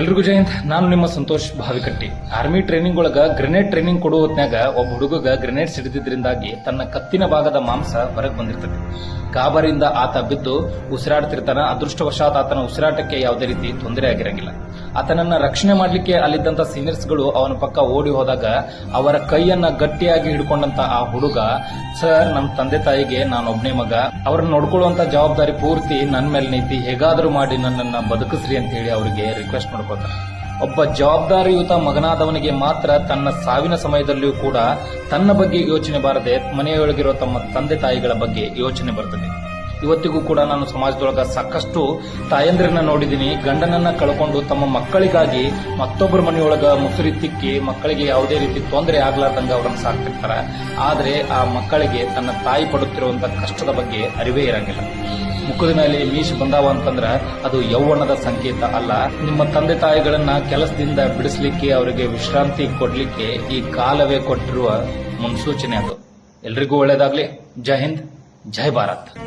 ಎಲ್ರಿಗೂ ಜಯಂತ್. ನಾನು ನಿಮ್ಮ ಸಂತೋಷ್ ಭಾವಿಕಟ್ಟಿ ಆರ್ಮಿ ಟ್ರೈನಿಂಗ್ ಒಳಗ ಗ್ರೆನೇಡ್ ಟ್ರೈನಿಂಗ್ ಕೊಡುವ ಹೊತ್ನ್ಯಾಗ ಒಬ್ಬ ಹುಡುಗಗ ಗ್ರೆನೇಡ್ ಸಿಡಿದ್ರಿಂದಾಗಿ ತನ್ನ ಕತ್ತಿನ ಭಾಗದ ಮಾಂಸ ಹೊರಗೆ ಬಂದಿರ್ತದೆ. ಗಾಬರಿಯಿಂದ ಆತ ಬಿದ್ದು ಉಸಿರಾಡ್ತಿರ್ತಾನ, ಅದೃಷ್ಟವಶಾತ್ ಆತನ ಉಸಿರಾಟಕ್ಕೆ ಯಾವುದೇ ರೀತಿ ತೊಂದರೆ ಆಗಿರಂಗಿಲ್ಲ. ಆತನನ್ನ ರಕ್ಷಣೆ ಮಾಡಲಿಕ್ಕೆ ಅಲ್ಲಿದ್ದಂತ ಸೀನಿಯರ್ಸ್ಗಳು ಅವನ ಪಕ್ಕ ಓಡಿ ಹೋದಾಗ ಅವರ ಕೈಯನ್ನ ಗಟ್ಟಿಯಾಗಿ ಹಿಡ್ಕೊಂಡಂತ ಆ ಹುಡುಗ, ಸರ್ ನಮ್ಮ ತಂದೆ ತಾಯಿಗೆ ನಾನೊಬ್ನೇ ಮಗ. ಅವರನ್ನ ನೋಡ್ಕೊಳ್ಳುವಂತ ಜವಾಬ್ದಾರಿ ಪೂರ್ತಿ ನನ್ನ ಮೇಲೆ ನೀತಿ. ಹೇಗಾದ್ರೂ ಮಾಡಿ ನನ್ನನ್ನ ಬದುಕಿಸ್ರಿ ಅಂತ ಹೇಳಿ ಅವರಿಗೆ ರಿಕ್ವೆಸ್ಟ್ ಮಾಡ್ಕೋತಾರೆ ಒಬ್ಬ ಜವಾಬ್ದಾರಿಯುತ ಮಗನಾದವನಿಗೆ ಮಾತ್ರ ತನ್ನ ಸಾವಿನ ಸಮಯದಲ್ಲಿಯೂ ಕೂಡ ತನ್ನ ಬಗ್ಗೆ ಯೋಚನೆ ಬಾರದೆ ಮನೆಯೊಳಗಿರೋ ತಮ್ಮ ತಂದೆ ತಾಯಿಗಳ ಬಗ್ಗೆ ಯೋಚನೆ ಬರ್ತದೆ. ಇವತ್ತಿಗೂ ಕೂಡ ನಾನು ಸಮಾಜದೊಳಗ ಸಾಕಷ್ಟು ತಾಯಂದ್ರನ್ನ ನೋಡಿದ್ದೀನಿ, ಗಂಡನನ್ನ ಕಳ್ಕೊಂಡು ತಮ್ಮ ಮಕ್ಕಳಿಗಾಗಿ ಮತ್ತೊಬ್ಬರ ಮನೆಯೊಳಗ ಮುಸುರಿ ತಿಕ್ಕಿ ಮಕ್ಕಳಿಗೆ ಯಾವುದೇ ರೀತಿ ತೊಂದರೆ ಆಗ್ಲಾರ್ದಂಗ ಅವರನ್ನು ಸಾಕ್ತಿರ್ತಾರ. ಆದ್ರೆ ಆ ಮಕ್ಕಳಿಗೆ ತನ್ನ ತಾಯಿ ಪಡುತ್ತಿರುವಂತ ಕಷ್ಟದ ಬಗ್ಗೆ ಅರಿವೇ ಇರಂಗಿಲ್ಲ. ಮುಖದ ಮೇಲೆ ಮೀಸು ಬಂದಾವ ಅಂತಂದ್ರ ಅದು ಯೌವನದ ಸಂಕೇತ ಅಲ್ಲ. ನಿಮ್ಮ ತಂದೆ ತಾಯಿಗಳನ್ನ ಕೆಲಸದಿಂದ ಬಿಡಿಸ್ಲಿಕ್ಕೆ, ಅವರಿಗೆ ವಿಶ್ರಾಂತಿ ಕೊಡ್ಲಿಕ್ಕೆ ಈ ಕಾಲವೇ ಕೊಟ್ಟಿರುವ ಮುನ್ಸೂಚನೆ ಅದು. ಎಲ್ರಿಗೂ ಒಳ್ಳೇದಾಗ್ಲಿ. ಜೈ ಹಿಂದ್, ಜೈ ಭಾರತ್.